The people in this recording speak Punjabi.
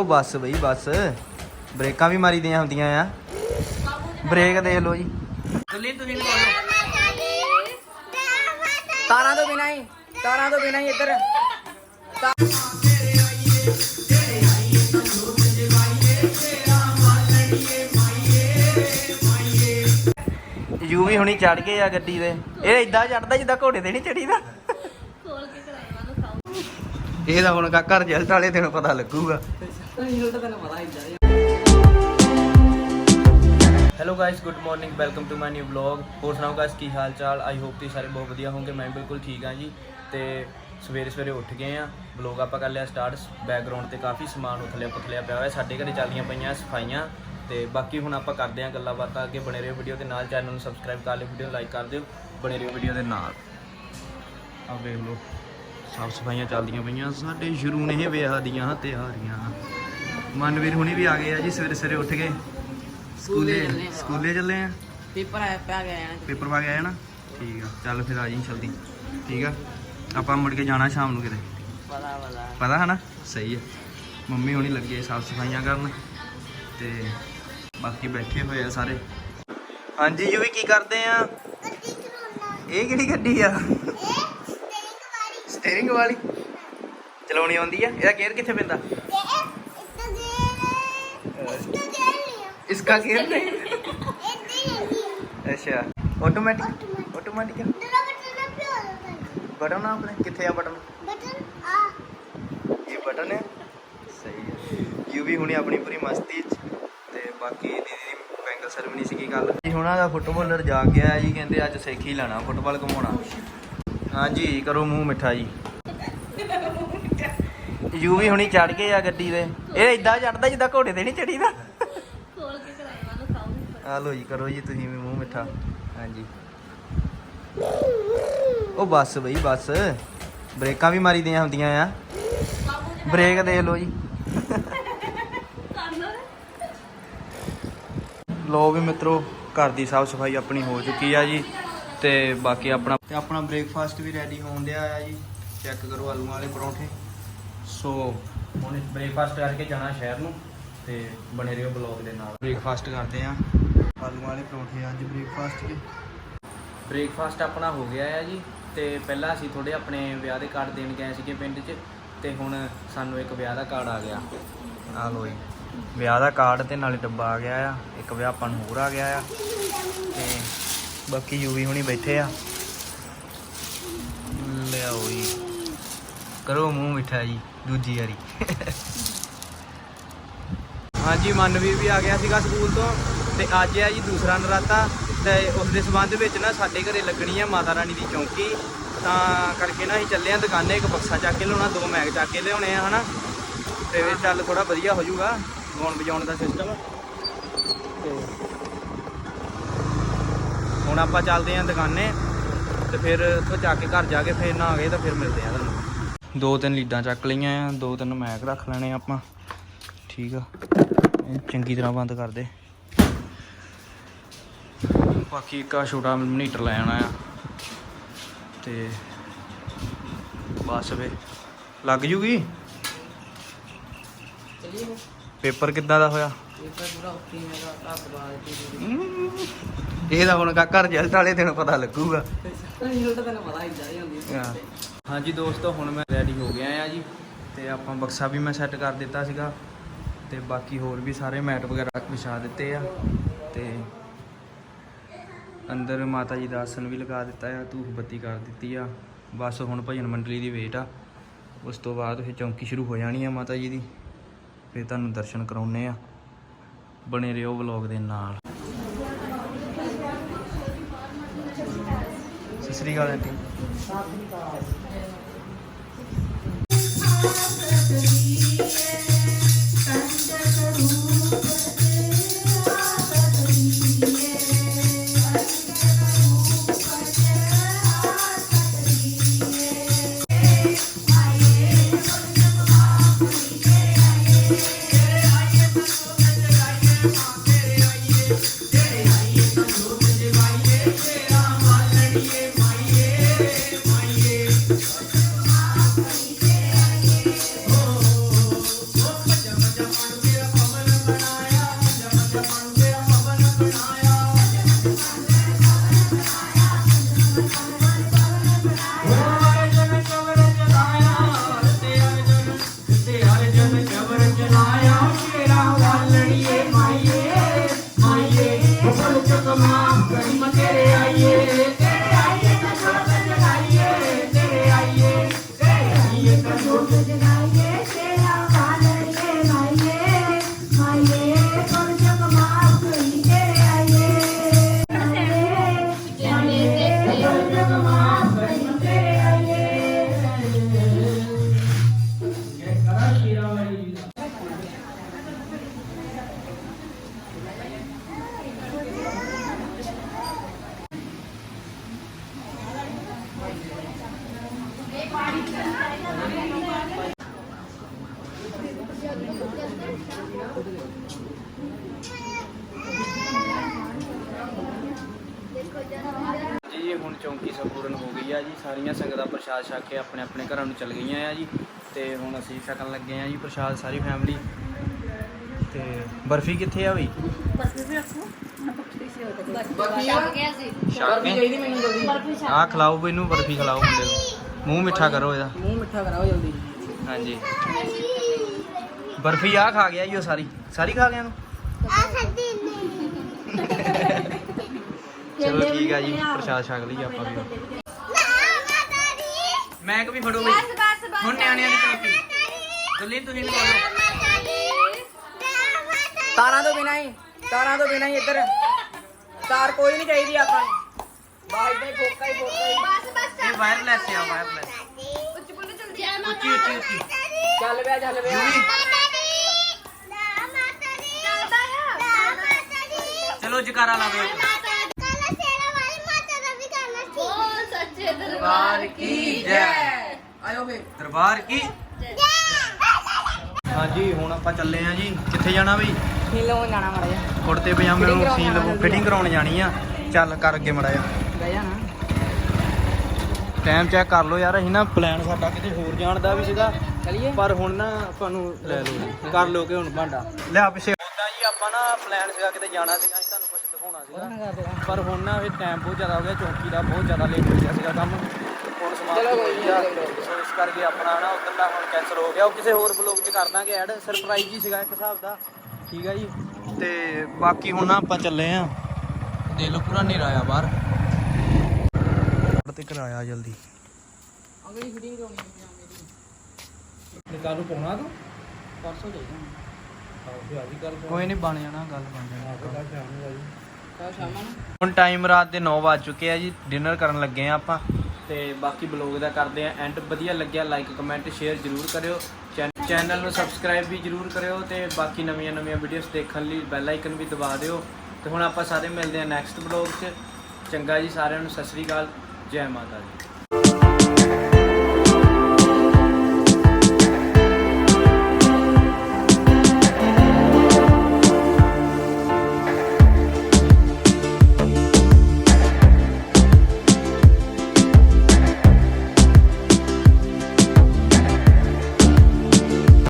ਉਹ ਬੱਸ ਬਈ ਬੱਸ। ਬ੍ਰੇਕਾਂ ਵੀ ਮਾਰੀ ਦੀਆਂ ਹੁੰਦੀਆਂ ਆ। ਬ੍ਰੇਕ ਦੇ ਲਓ ਜੀ। ਦਿੱਲੀ ਤੁਸੀਂ ਵੀ ਬੋਲੋ। ਤਾਰਾਂ ਤੋਂ ਬਿਨਾਂ ਹੀ ਤਾਰਾਂ ਤੋਂ ਬਿਨਾਂ ਹੀ ਇੱਧਰ। ਯੂ ਵੀ ਹੁਣੀ ਚੜ ਗਏ ਆ ਗੱਡੀ ਦੇ। ਇਹ ਇਦਾਂ ਚੜਦਾ ਜਿੱਦਾਂ ਘੋੜੇ ਤੇ ਨਹੀਂ ਚੜੀਦਾ ਇਹ ਤਾਂ ਹੁਣ ਕਾਕਾ ਰਿਜ਼ਲਟ ਵਾਲੇ ਦਿਨ ਪਤਾ ਲੱਗੂਗਾ। Hello guys good morning welcome to my new vlog ਹੋਰ ਸੁਣਾਓ ਗਾਇਸ ਕੀ ਹਾਲ ਚਾਲ? ਆਈ ਹੋਪ ਤੁਸੀਂ ਸਾਰੇ ਬਹੁਤ ਵਧੀਆ ਹੋਵੋਗੇ, ਮੈਂ ਬਿਲਕੁਲ ਠੀਕ ਹਾਂ ਜੀ। ਤੇ ਸਵੇਰੇ ਸਵੇਰੇ ਉੱਠ ਗਏ ਆ ਵਲੌਗ ਆਪਾਂ ਕਰ ਲਿਆ ਸਟਾਰਟ ਬੈਕਗ੍ਰਾਉਂਡ ਤੇ ਕਾਫੀ ਸਮਾਨ ਉਥਲਿਆ ਪੁਥਲਿਆ ਪਿਆ ਹੋਇਆ, ਸਾਡੇ ਘਰੇ ਚੱਲਦੀਆਂ ਪਈਆਂ ਸਫਾਈਆਂ। ਤੇ ਬਾਕੀ ਹੁਣ ਆਪਾਂ ਕਰਦੇ ਆ ਗੱਲਾਂ ਬਾਤਾਂ ਅੱਗੇ, ਬਣੇ ਰਹੋ ਵੀਡੀਓ ਦੇ ਨਾਲ ਚੈਨਲ ਨੂੰ ਸਬਸਕ੍ਰਾਈਬ ਕਰ ਲਿਓ ਵੀਡੀਓ ਨੂੰ ਲਾਈਕ ਕਰ ਦਿਓ, ਬਣੇ ਰਹੋ ਵੀਡੀਓ ਦੇ ਨਾਲ। ਆ ਵੇਖ ਲਓ, ਸਾਫ਼ ਸਫਾਈਆਂ ਚੱਲਦੀਆਂ ਪਈਆਂ, ਸਾਡੇ ਸ਼ੁਰੂ ਨੇ ਵਿਆਹ ਦੀਆਂ ਤਿਆਰੀਆਂ ਮਨਵੀਰ ਹੁਣੀ ਵੀ ਆ ਗਏ ਆ ਜੀ ਸਵੇਰੇ ਸਵੇਰੇ ਉੱਠ ਕੇ ਸਕੂਲੇ ਚੱਲੇ ਆ। ਸਕੂਲੇ ਚੱਲੇ ਆ। ਪੇਪਰ ਆਇਆ ਪਿਆ ਗਿਆ ਹੈ ਪੇਪਰ ਵਾ ਗਿਆ ਹੈ ਨਾ? ਠੀਕ ਆ ਚੱਲ ਫਿਰ ਆ ਜੀ ਜਲਦੀ। ਠੀਕ ਆ ਆਪਾਂ ਮੁੜ ਕੇ ਜਾਣਾ ਸ਼ਾਮ ਨੂੰ ਕਿਤੇ। ਪਤਾ ਪਤਾ। ਪਤਾ ਹੈ ਨਾ ਸਹੀ ਹੈ ਮੰਮੀ ਹੁਣੀ ਲੱਗੇ ਸਾਫ਼ ਸਫਾਈਆਂ ਕਰਨ। ਤੇ ਬਾਕੀ ਬੈਠੇ ਹੋਏ ਆ ਸਾਰੇ। ਹਾਂਜੀ ਜੀ ਵੀ ਕੀ ਕਰਦੇ ਆ? ਇਹ ਕਿਹੜੀ ਗੱਡੀ ਆ? ਸਟੀਅਰਿੰਗ ਵਾਲੀ। ਚਲਾਉਣੀ ਆਉਂਦੀ ਆ? ਇਹਦਾ ਗੇਅਰ ਕਿੱਥੇ ਪੈਂਦਾ? ਇਸਕਾ ਗੇਅਰ ਨਹੀਂ ਅੱਛਾ ਆਟੋਮੈਟਿਕ ਆਟੋਮੈਟਿਕ ਬਟਨ ਆ ਆਪਣੇ ਕਿੱਥੇ ਆ ਬਟਨ ਇਹ ਬਟਨ ਹੈ ਸਹੀ ਹੈ ਯੂ ਵੀ ਹੁਣੇ ਆਪਣੀ ਪੂਰੀ ਮਸਤੀ ਚ ਤੇ ਬਾਕੀ ਦੀਦੀ ਦੀ ਬੈਂਗਲ ਸੈਰਮਨੀ ਸੀ ਕੀ ਗੱਲ ਜੀ ਹੁਣਾਂ ਦਾ ਫੁੱਟਬਾਲਰ ਜਾਗ ਗਿਆ ਜੀ ਕਹਿੰਦੇ ਅੱਜ ਸਿੱਖ ਹੀ ਲੈਣਾ ਫੁੱਟਬਾਲ ਘੁਮਾਉਣਾ ਹਾਂਜੀ ਕਰੋ ਮੂੰਹ ਮਿੱਠਾ ਜੀ ਯੂ ਵੀ ਹੁਣੀ ਚੜ ਗਏ ਆ ਗੱਡੀ ਦੇ ਇਹ ਇਦਾਂ ਚੜਦਾ ਜਿੱਦਾਂ ਘੋੜੇ ਤੇ ਨਹੀਂ ਚੜੀਦਾ ਆ ਲੋ ਜੀ, ਕਰੋ ਜੀ ਤੁਸੀਂ ਵੀ ਮੂੰਹ ਮਿੱਠਾ। ਹਾਂਜੀ। ਉਹ ਬੱਸ ਬਈ, ਬੱਸ। ਬ੍ਰੇਕਾਂ ਵੀ ਮਾਰੀ ਦੀਆਂ ਹੁੰਦੀਆਂ ਆ। ਬ੍ਰੇਕ ਦੇ ਲਓ ਜੀ। ਲੋ ਵੀ ਮਿੱਤਰੋ, ਘਰ ਦੀ ਸਾਫ਼ ਸਫ਼ਾਈ ਆਪਣੀ ਹੋ ਚੁੱਕੀ ਆ ਜੀ। ਤੇ ਬਾਕੀ ਆਪਣਾ ਤੇ ਆਪਣਾ ਬ੍ਰੇਕਫਾਸਟ ਵੀ ਰੈਡੀ ਹੋਣ ਦਿਆ ਆ ਜੀ। ਚੈੱਕ ਕਰੋ ਆਲੂਆਂ ਵਾਲੇ ਪਰੌਂਠੇ। ਸੋ, ਹੁਣ ਬ੍ਰੇਕਫਾਸਟ ਕਰਕੇ ਜਾਣਾ ਸ਼ਹਿਰ ਨੂੰ ਤੇ ਬਣੇ ਰਹੋ ਬਲੌਗ ਦੇ ਨਾਲ। ਬ੍ਰੇਕਫਾਸਟ ਕਰਦੇ ਆ। ਆਲੂਆਂ ਵਾਲੇ ਪਰੌਂਠੇ ਅੱਜ ਬ੍ਰੇਕਫਾਸਟ 'ਚ ਬ੍ਰੇਕਫਾਸਟ ਆਪਣਾ ਹੋ ਗਿਆ ਹੈ ਜੀ ਤੇ ਪਹਿਲਾਂ ਅਸੀਂ ਥੋੜੇ ਆਪਣੇ ਵਿਆਹ ਦੇ ਕਾਰਡ ਦੇਣ ਗਏ ਸੀਗੇ ਪਿੰਡ 'ਚ ਤੇ ਹੁਣ ਸਾਨੂੰ ਇੱਕ ਵਿਆਹ ਦਾ ਕਾਰਡ ਆ ਗਿਆ। ਆ ਲੋ ਜੀ ਵਿਆਹ ਦਾ ਕਾਰਡ ਤੇ ਨਾਲੇ ਡੱਬਾ ਆ ਗਿਆ ਆ ਇੱਕ ਵਿਆਹ ਆਪਾਂ ਨੂੰ ਹੋਰ ਆ ਗਿਆ ਆ ਤੇ ਬਾਕੀ ਯੂਵੀ ਹੁਣੀ ਬੈਠੇ ਆ। ਲਿਆਓ ਜੀ ਕਰੋ ਮੂੰਹ ਮਿੱਠਾ ਜੀ ਦੂਜੀ ਵਾਰੀ। ਹਾਂਜੀ ਮਨਵੀਰ ਵੀ ਆ ਗਿਆ ਸੀਗਾ ਸਕੂਲ ਤੋਂ। ਤੇ ਅੱਜ ਆ ਜੀ ਦੂਸਰਾ ਨਰਾਤਾ ਤੇ ਉਸ ਦੇ ਸਬੰਧ ਵਿੱਚ ਨਾ ਸਾਡੇ ਘਰੇ ਲੱਗਣੀ ਆ ਮਾਤਾ ਰਾਣੀ ਦੀ ਚੌਂਕੀ। ਤਾਂ ਕਰਕੇ ਨਾ ਅਸੀਂ ਚੱਲੇ ਆ ਦੁਕਾਨੇ, ਇੱਕ ਬਕਸਾ ਚੱਕ ਕੇ ਲਿਆਉਣਾ, ਦੋ ਮੈਗ ਚੱਕ ਕੇ ਲਿਆਉਣੇ ਆ, ਹਨਾ? ਤੇ ਫਿਰ ਚੱਲ ਥੋੜਾ ਵਧੀਆ ਹੋ ਜਾਊਗਾ, ਗਾਉਣ ਵਜਾਉਣ ਦਾ ਸਿਸਟਮ ਤੇ ਹੁਣ ਆਪਾਂ ਚੱਲਦੇ ਆਂ ਦੁਕਾਨੇ, ਤੇ ਫਿਰ ਉੱਥੋਂ ਚੱਕ ਕੇ ਘਰ ਜਾ ਕੇ ਫਿਰ ਨਾ ਆ ਗਏ ਤਾਂ ਫਿਰ ਮਿਲਦੇ ਆ ਤੁਹਾਨੂੰ। ਦੋ ਤਿੰਨ ਲੀਡਾਂ ਚੱਕ ਲਈਆਂ ਆ, ਦੋ ਤਿੰਨ ਮੈਗ ਰੱਖ ਲੈਣੇ ਆਪਾਂ। ਠੀਕ ਆ। ਚੰਗੀ ਤਰ੍ਹਾਂ ਬੰਦ ਕਰ ਦੇ। ਬਾਕੀ ਇੱਕ ਆ ਛੋਟਾ ਮੀਟਰ ਲੈ ਆਣਾ ਆ ਤੇ ਬਸ ਵੇ। ਲੱਗ ਜੂਗੀ? ਪੇਪਰ ਕਿੱਦਾਂ ਦਾ ਹੋਇਆ? ਇਹ ਤਾਂ ਹੁਣ ਕਾਕਾ ਰਿਜ਼ਲਟ ਵਾਲੇ ਦਿਨ ਪਤਾ ਲੱਗੂਗਾ। ਹਾਂਜੀ ਦੋਸਤੋ ਹੁਣ ਮੈਂ ਰੈਡੀ ਹੋ ਗਿਆ ਆ ਜੀ। ਤੇ ਆਪਾਂ ਬਕਸਾ ਵੀ ਮੈਂ ਸੈੱਟ ਕਰ ਦਿੱਤਾ ਸੀਗਾ। ਤੇ ਬਾਕੀ ਹੋਰ ਵੀ ਸਾਰੇ ਮੈਟ ਵਗੈਰਾ ਵਿਛਾ ਦਿੱਤੇ ਆ। ਤੇ ਅੰਦਰ ਮਾਤਾ ਜੀ ਦਾ ਆਸਣ ਵੀ ਲਗਾ ਦਿੱਤਾ ਆ ਧੂਫ ਬੱਤੀ ਕਰ ਦਿੱਤੀ ਆ। ਬਸ ਹੁਣ ਭਜਨ ਮੰਡਲੀ ਦੀ ਵੇਟ ਆ। ਉਸ ਤੋਂ ਬਾਅਦ ਫਿਰ ਚੌਂਕੀ ਸ਼ੁਰੂ ਹੋ ਜਾਣੀ ਆ ਮਾਤਾ ਜੀ ਦੀ। ਫਿਰ ਤੁਹਾਨੂੰ ਦਰਸ਼ਨ ਕਰਾਉਣੇ ਆ। ਬਣੇ ਰਹੋ ਵਲੌਗ ਦੇ ਨਾਲ। ਸਤਿ ਸ੍ਰੀ ਅਕਾਲ ਆਂਟੀ। Good night. ਜੀ ਹੁਣ ਚੌਂਕੀ ਸੰਪੂਰਨ ਹੋ ਗਈ ਆ ਜੀ। ਸਾਰੀਆਂ ਸੰਗਤਾਂ ਪ੍ਰਸ਼ਾਦ ਛਕ ਕੇ ਆਪਣੇ ਆਪਣੇ ਘਰਾਂ ਨੂੰ ਚਲ ਗਈਆਂ ਆ ਜੀ। ਤੇ ਹੁਣ ਅਸੀਂ ਛਕਣ ਲੱਗੇ ਆ ਜੀ ਪ੍ਰਸ਼ਾਦ ਸਾਰੀ ਫੈਮਿਲੀ ਤੇ ਬਰਫੀ ਕਿੱਥੇ ਆ ਬਈ? ਛੱਡ ਗਿਆ ਸੀ। ਬਰਫੀ ਚਾਹੀਦੀ ਮੈਨੂੰ ਜਲਦੀ। ਆਹ ਖਿਲਾਓ ਬਈ ਨੂੰ ਬਰਫੀ ਖਿਲਾਓ ਮੁੰਡੇ ਨੂੰ। ਮੂੰਹ ਮਿੱਠਾ ਕਰੋ ਇਹਦਾ। ਮੂੰਹ ਮਿੱਠਾ ਕਰਾਓ ਜਲਦੀ। ਹਾਂਜੀ। ਬਰਫੀ ਆ ਖਾ ਗਿਆ ਜੀ ਉਹ ਸਾਰੀ ਸਾਰੀ ਖਾ ਗਿਆ ਨੂੰ ਚਲੋ ਠੀਕ ਆ ਜੀ ਪ੍ਰਸ਼ਾਦ ਛਕ ਲਈ ਆਪਾਂ ਵੀ ਮੈਂ ਕਿ ਵੀ ਫੜੋ ਬਈ ਬਸ ਬਸ ਬਸ ਹੁਣ ਨਿਆਣਿਆਂ ਦੀ ਚੌਂਕੀ ਦੁੱਲੀ ਤੁਸੀਂ ਵੀ ਬੋਲੋ ਤਾਰਾਂ ਤੋਂ ਬਿਨਾਂ ਹੀ ਤਾਰਾਂ ਤੋਂ ਬਿਨਾਂ ਹੀ ਇੱਧਰ ਤਾਰ ਕੋਈ ਨਹੀਂ ਚਾਹੀਦੀ ਆਪਾਂ ਨੂੰ ਬਾਹਰ ਦੇ ਫੋਕਾ ਹੀ ਫੋਕਾ ਹੀ ਬਸ ਬਸ ਇਹ ਵਾਇਰਲੈਸ ਆ ਵਾਇਰਲੈਸ ਉੱਚ ਬੋਲੋ ਜਲਦੀ ਉੱਚੀ ਉੱਚੀ ਉੱਚੀ ਚੱਲ ਪਿਆ ਚੱਲ ਪਿਆ ਚਲੋ ਜਕਾਰਾ ਲਾ ਦਿਓ। ਦਰਬਾਰ ਕੀ ਜੈ। ਆਇਓ ਫੇ ਦਰਬਾਰ ਕੀ ਹਾਂਜੀ ਹੁਣ ਆਪਾਂ ਚੱਲੇ ਆ ਜੀ। ਕਿੱਥੇ ਜਾਣਾ ਬਈ? ਹੀਲੋਂ ਜਾਣਾ ਮੜਾ ਜਾ ਕੁੜਤੇ ਪਜਾਮੇ ਨੂੰ ਸੀਨ ਲਵੋ ਜਾਣਾ ਫਿਟਿੰਗ ਕਰਾਉਣ ਜਾਣੀ ਆ। ਚੱਲ ਕਰ ਅੱਗੇ ਮੜਾ ਜਾ ਬਹਿ ਜਾ ਨਾ। ਟਾਈਮ ਚੈੱਕ ਕਰ ਲਓ ਯਾਰ ਅਸੀਂ ਨਾ ਪਲਾਨ ਸਾਡਾ ਕਿਤੇ ਹੋਰ ਜਾਣ ਦਾ ਵੀ ਸੀਗਾ। ਚਲਿਏ। ਪਰ ਹੁਣ ਨਾ ਤੁਹਾਨੂੰ ਲੈ ਲਓ ਜੀ ਕਰ ਲਓ ਕਿ ਹੁਣ ਭਾਂਡਾ। ਲੈ ਆ ਪਿੱਛੇ। ਆਪਾਂ ਨਾ ਪਲਾਨ ਸੀਗਾ ਕਿਤੇ ਜਾਣਾ ਸੀਗਾ ਅਸੀਂ ਤੁਹਾਨੂੰ ਕੁਝ ਦਿਖਾਉਣਾ ਸੀਗਾ। ਪਰ ਹੁਣ ਨਾ ਇਹ ਟਾਈਮ ਬਹੁਤ ਜ਼ਿਆਦਾ ਹੋ ਗਿਆ ਚੌਂਕੀ ਦਾ ਬਹੁਤ ਜ਼ਿਆਦਾ ਲੇਟ ਹੋ ਗਿਆ ਸੀਗਾ ਕੰਮ। ਹੁਣ ਸਮਾਪਤ ਚਲੋ ਕੋਈ ਹੋ ਗਿਆ ਸੋ ਇਸ ਕਰਕੇ ਆਪਣਾ ਨਾ ਉਧਰ ਦਾ ਹੁਣ ਕੈਂਸਲ ਹੋ ਗਿਆ। ਉਹ ਕਿਸੇ ਹੋਰ ਬਲੌਗ 'ਚ ਕਰ ਦਾਂਗੇ ਐਡ ਸਰਪ੍ਰਾਈਜ਼ ਹੀ ਸੀਗਾ ਇੱਕ ਹਿਸਾਬ ਦਾ। ਠੀਕ ਆ ਜੀ? ਤੇ ਬਾਕੀ ਹੁਣ ਨਾ ਆਪਾਂ ਚੱਲੇ ਆ। ਦੇ ਲੋ ਪੂਰਾ ਹਨੇਰਾ ਆ ਬਾਹਰ। ਤੇ ਕਰਾਇਆ ਜਲਦੀ। ਅਗਲੀ ਫਿਟਿੰਗ ਕਰਾਉਣੀ ਹੈ ਮੇਰੀ ਨਿਕਾਲੂ ਪਾਉਣਾ ਤੂੰ? ਪਰਸੋਂ ਚਾਹੀਦਾ ਕੋਈ ਨਹੀਂ ਬਣ ਜਾਣਾ ਗੱਲ ਬਣ ਜਾਣੀ। ਕੱਲ ਸ਼ਾਮਾਂ ਨੂੰ ਹੁਣ ਟਾਈਮ ਰਾਤ ਦੇ 9 ਵਜ ਚੁੱਕੇ ਆ ਜੀ ਡਿਨਰ ਕਰਨ ਲੱਗੇ ਆ ਆਪਾਂ। ਤੇ ਬਾਕੀ ਬਲੌਗ ਦਾ ਕਰਦੇ ਆ ਐਂਡ ਵਧੀਆ ਲੱਗਿਆ ਲਾਈਕ ਕਮੈਂਟ ਸ਼ੇਅਰ ਜਰੂਰ ਕਰਿਓ। ਚੈਨ- ਚੈਨਲ ਨੂੰ ਸਬਸਕ੍ਰਾਈਬ ਵੀ ਜਰੂਰ ਕਰਿਓ ਤੇ ਬਾਕੀ ਨਵੀਆਂ ਨਵੀਆਂ ਵੀਡੀਓਜ਼ ਦੇਖਣ ਲਈ ਬੈਲ ਆਈਕਨ ਵੀ ਦਬਾ ਦਿਓ। ਤੇ ਹੁਣ ਆਪਾਂ ਸਾਰੇ ਮਿਲਦੇ ਆ ਨੈਕਸਟ ਬਲੌਗ 'ਚ। ਚੰਗਾ ਜੀ ਸਾਰਿਆਂ ਨੂੰ ਸਤਿ ਸ੍ਰੀ ਅਕਾਲ ਜੈ ਮਾਤਾ ਦੀ।